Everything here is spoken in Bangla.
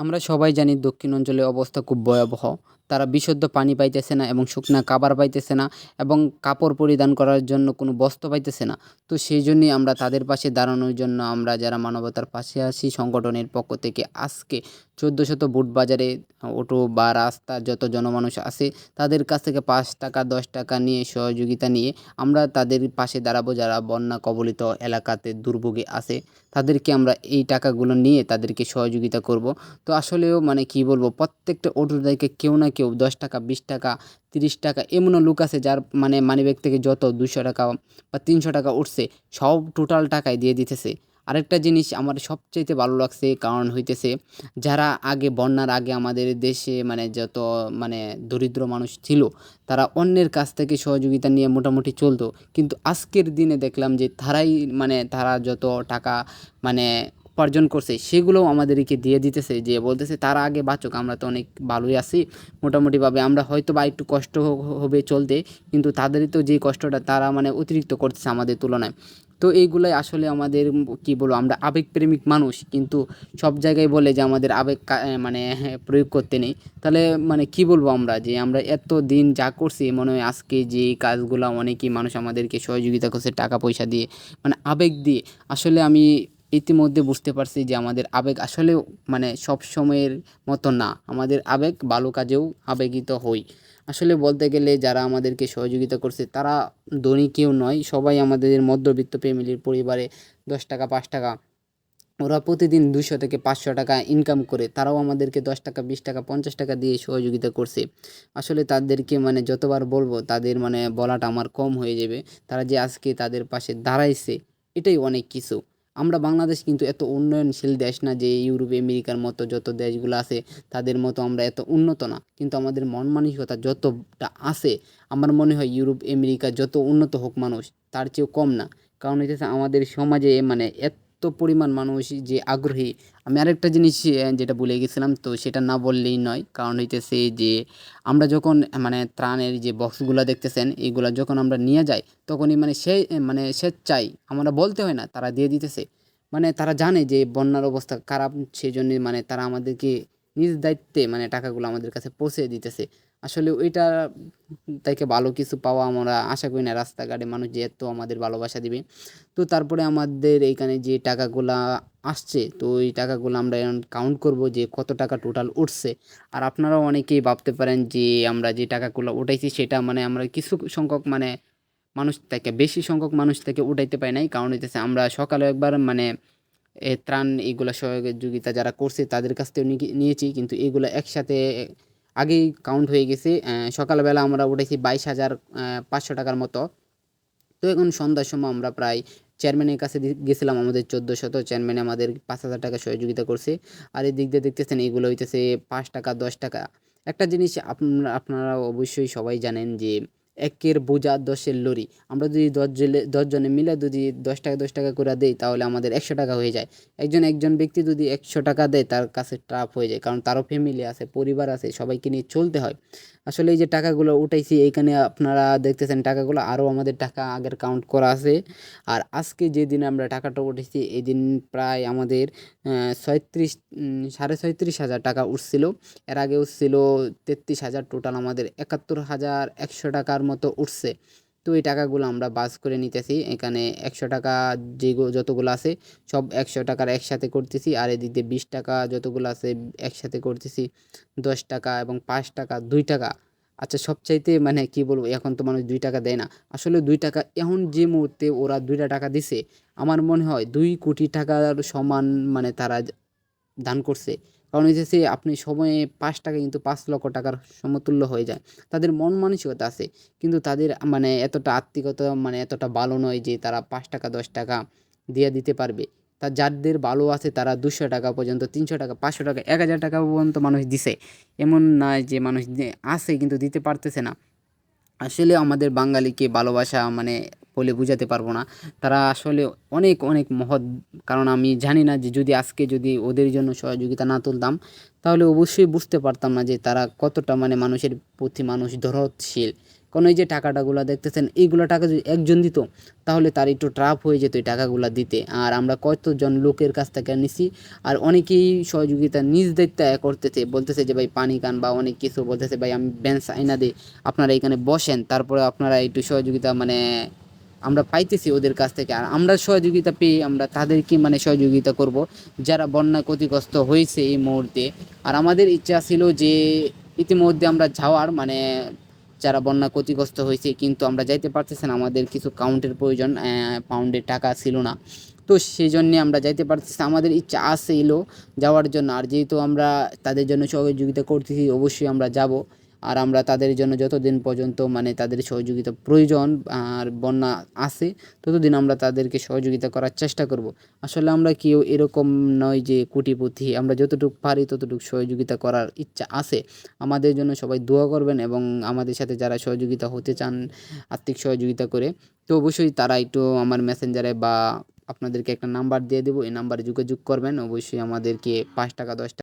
আমরা সবাই জানি দক্ষিণ অঞ্চলে অবস্থা খুব ভয়াবহ। তারা বিশুদ্ধ পানি পাইতেছে না এবং শুকনা খাবার পাইতেছে না এবং কাপড় পরিধান করার জন্য কোনো বস্ত্র পাইতেছে না। তো সেই জন্যই আমরা তাদের পাশে দাঁড়ানোর জন্য আমরা যারা মানবতার পাশে আসি সংগঠনের পক্ষ থেকে আজকে চোদ্দ শত বুট বাজারে অটো বা রাস্তা যত জনমানুষ আছে তাদের কাছ থেকে পাঁচ টাকা, দশ টাকা নিয়ে সহযোগিতা নিয়ে আমরা তাদের পাশে দাঁড়াবো যারা বন্যা কবলিত এলাকাতে দুর্ভোগে আছে। তাদেরকে আমরা এই টাকাগুলো নিয়ে তাদেরকে সহযোগিতা করব। তো আসলেও মানে কি বলব, প্রত্যেকটা অটো থেকে কেউ না দশ টাকা, বিশ টাকা, তিরিশ টাকা, এমনও লোক আছে যার মানে মানিব্যাগ থেকে যত দুশো টাকা বা তিনশো টাকা উঠছে, সব টোটাল টাকায় দিয়ে দিতেছে। আরেকটা জিনিস আমার সবচাইতে ভালো লাগছে, কারণ হইতেছে যারা আগে বন্যার আগে আমাদের দেশে মানে যত মানে দরিদ্র মানুষ ছিল, তারা অন্যের কাছ থেকে সহযোগিতা নিয়ে মোটামুটি চলতো। কিন্তু আজকের দিনে দেখলাম যে তারাই মানে তারা যত টাকা মানে উপার্জন করছে সেগুলোও আমাদেরকে দিয়ে দিতেছে যে বলতেছে তারা আগে বাঁচুক আমরা তো অনেক ভালোই আছি। মোটামুটিভাবে আমরা হয়তো বা একটু কষ্ট হবে চলতে কিন্তু তাদেরই তো যে কষ্টটা তারা মানে অতিরিক্ত করতেছে আমাদের তুলনায়। তো এইগুলাই আসলে আমাদের কী বলব আমরা আবেগপ্রেমিক মানুষ কিন্তু সব জায়গায় বলে যে আমাদের আবেগ মানে হ্যাঁ, প্রয়োগ করতে নেই। তাহলে মানে কি বলব আমরা যে আমরা এত দিন যা করছি মনে হয় আজকে যে কাজগুলো অনেকেই মানুষ আমাদেরকে সহযোগিতা করছে টাকা পয়সা দিয়ে মানে আবেগ দিয়ে। আসলে আমি ইতিমধ্যে বুঝতে পারছি যে আমাদের আবেগ আসলেও মানে সব সময়ের মতো না। আমাদের আবেগ ভালো কাজেও আবেগিত হই। আসলে বলতে গেলে যারা আমাদেরকে সহযোগিতা করছে, তারা ধনী কেউ নয়, সবাই আমাদের মধ্যবিত্ত ফ্যামিলির পরিবারে দশ টাকা, পাঁচ টাকা। ওরা প্রতিদিন দুশো থেকে পাঁচশো টাকা ইনকাম করে, তারাও আমাদেরকে দশ টাকা, বিশ টাকা, পঞ্চাশ টাকা দিয়ে সহযোগিতা করছে। আসলে তাদেরকে মানে যতবার বলব, তাদের মানে বলাটা আমার কম হয়ে যাবে। তারা যে আজকে তাদের পাশে দাঁড়াইছে, এটাই অনেক কিছু। আমরা বাংলাদেশ কিন্তু এত উন্নয়নশীল দেশ না যে ইউরোপ, আমেরিকার মতো যত দেশগুলো আছে তাদের মতো আমরা এত উন্নত না। কিন্তু আমাদের মন মানসিকতা যতটা আছে, আমার মনে হয় ইউরোপ, আমেরিকা যত উন্নত হোক মানুষ, তার চেয়েও কম না। কারণ হচ্ছে আমাদের সমাজে মানে এত পরিমাণ মানুষ যে আগ্রহী। আমি আরেকটা জিনিস যেটা ভুলে গেছিলাম, তো সেটা না বললেই নয়। কারণ হইতেছে যে, আমরা যখন মানে ত্রাণের যে বক্সগুলো দেখতেছেন এইগুলা যখন আমরা নিয়ে যাই, তখনই মানে সে মানে স্বেচ্ছায় আমরা বলতে হয় না, তারা দিয়ে দিতেছে। মানে তারা জানে যে বন্যার অবস্থা খারাপ সেই জন্য মানে তারা আমাদেরকে নিজ দায়িত্বে মানে টাকাগুলো আমাদের কাছে পৌঁছে দিতেছে। আসলে ওইটা থেকে ভালো কিছু পাওয়া আমরা আশা করি না। রাস্তাঘাটে মানুষ যে এত আমাদের ভালোবাসা দিবে। তো তারপরে আমাদের এইখানে যে টাকাগুলা আসছে, তো ওই টাকাগুলো আমরা কাউন্ট করব যে কত টাকা টোটাল উঠছে। আর আপনারাও অনেকেই ভাবতে পারেন যে আমরা যে টাকাগুলো উঠাইছি সেটা মানে আমরা কিছু সংখ্যক মানে মানুষ থেকে, বেশি সংখ্যক মানুষ থেকে উঠাইতে পারি নাই। কারণ হইতেছে আমরা সকালে একবার মানে এ ত্রাণ এগুলো সহযোগিতা যারা করছে তাদের কাছ থেকে নিয়েছি। কিন্তু এগুলো একসাথে আগেই কাউন্ট হয়ে গেছে। সকালবেলা আমরা উঠেছি বাইশ হাজার পাঁচশো টাকার মতো। তো এখন সন্ধ্যার সময় আমরা প্রায় চেয়ারম্যানের কাছে গেছিলাম আমাদের চোদ্দ শত চেয়ারম্যান আমাদের পাঁচ হাজার টাকা সহযোগিতা করছে। আর এই দিক দিয়ে দেখতেছেন এইগুলো হইতেছে পাঁচ টাকা, দশ টাকা। একটা জিনিস আপনারা আপনারা অবশ্যই সবাই জানেন যে একের বোঝা দশের লরি। আমরা যদি দশ জেলে দশজনে মিলে যদি দশ টাকা দশ টাকা করে দেই, তাহলে আমাদের একশো টাকা হয়ে যায়। একজন একজন ব্যক্তি যদি একশো টাকা দেয়, তার কাছে ট্রাপ হয়ে যায়, কারণ তারও ফ্যামিলি আছে, পরিবার আছে, সবাইকে নিয়ে চলতে হয়। আসলে এই যে টাকাগুলো উঠাইছি, এইখানে আপনারা দেখতেছেন টাকাগুলো আরও আমাদের টাকা আগের কাউন্ট করা আছে। আর আজকে যে দিন আমরা টাকাটা উঠেছি এই দিন প্রায় আমাদের ছয়ত্রিশ সাড়ে ছয়ত্রিশ হাজার টাকা উঠছিল। এর আগে উঠছিল তেত্রিশ হাজার টোটাল আমাদের একাত্তর হাজার একশো টাকার মতো উঠছে। এই টাকাগুলো আমরা বাস করে নিতেছি। এখানে একশো টাকা যে যতগুলো আছে, সব একশো টাকার একসাথে করতেছি। আর এদিক বিশ টাকা যতগুলো আছে, একসাথে করতেছি। দশ টাকা এবং পাঁচ টাকা, দুই টাকা। আচ্ছা সবচাইতে মানে কি বলব, এখন তো মানুষ দুই টাকা দেয় না। আসলে দুই টাকা, এখন যে মুহূর্তে ওরা দুইটা টাকা দিছে, আমার মনে হয় দুই কোটি টাকার সমান মানে তারা দান করছে। কারণ হচ্ছে আপনি সময়ে পাঁচ টাকা কিন্তু পাঁচ লক্ষ টাকার সমতুল্য হয়ে যায়। তাদের মন মানসিকতা আছে, কিন্তু তাদের মানে এতটা আত্মিকতা মানে এতটা ভালো নয় যে তারা পাঁচ টাকা, দশ টাকা দিয়ে দিতে পারবে। তা যাদের ভালো আছে তারা দুশো টাকা পর্যন্ত, তিনশো টাকা, পাঁচশো টাকা, এক হাজার টাকা পর্যন্ত মানুষ দিছে। এমন নয় যে মানুষ আছে কিন্তু দিতে পারতেছে না। আসলে আমাদের বাঙালিকে ভালোবাসা মানে বলে বোঝাতে পারব না। তারা আসলে অনেক অনেক মহৎ। কারণ আমি জানি না যে যদি আজকে যদি ওদের জন্য সহযোগিতা না তুলতাম, তাহলে অবশ্যই বুঝতে পারতাম না যে তারা কতটা মানে মানুষের প্রতি মানুষ দরদশীল কারণ এই যে টাকাটাগুলো দেখতেছেন, এইগুলো টাকা যদি একজন দিত, তাহলে তার একটু ট্রাপ হয়ে যেত এই টাকাগুলো দিতে। আর আমরা কতজন লোকের কাছ থেকে নিছি, আর অনেকেই সহযোগিতা নিজ দায়িত্ব করতেছে। বলতেছে যে, ভাই, পানি কান বা অনেক কিছু। বলতেছে, ভাই, আমি বেঞ্চ আইনা দিই। আপনারা এখানে বসেন, তারপরে আপনারা একটু সহযোগিতা মানে আমরা পাইতেছি ওদের কাছ থেকে। আর আমরা সহযোগিতা পেয়ে আমরা তাদেরকে মানে সহযোগিতা করব। যারা বন্যা ক্ষতিগ্রস্ত হয়েছে এই মুহূর্তে। আর আমাদের ইচ্ছা ছিল যে ইতিমধ্যে আমরা যাওয়ার মানে যারা বন্যা ক্ষতিগ্রস্ত হয়েছে কিন্তু আমরা যাইতে পারতেছি না। আমাদের কিছু কাউন্টের প্রয়োজন পাউন্ডের টাকা ছিল না। তো সেই জন্যে আমরা যাইতে পারতেছি আমাদের ইচ্ছা আছে এলো যাওয়ার জন্য। আর যেহেতু আমরা তাদের জন্য সহযোগিতা করতেছি, অবশ্যই আমরা যাব। আর আমরা তাদের জন্য যতদিন পর্যন্ত মানে তাদের সহযোগিতা প্রয়োজন আর বন্যা আছে, ততদিন আমরা তাদেরকে সহযোগিতা করার চেষ্টা করব। আসলে আমরা কেউ এরকম নয় যে কোটিপতি, আমরা যতটুকু পারি ততটুকু সহযোগিতা করার ইচ্ছা আছে। আমাদের জন্য সবাই দোয়া করবেন এবং আমাদের সাথে যারা সহযোগিতা হতে চান, আর্থিক সহযোগিতা করে, তো অবশ্যই তারা একটু আমার মেসেঞ্জারে বা আপনাদেরকে একটা নাম্বার দিয়ে দেবো, এই নাম্বারে যোগাযোগ করবেন। অবশ্যই আমাদেরকে পাঁচ টাকা, দশ টাকা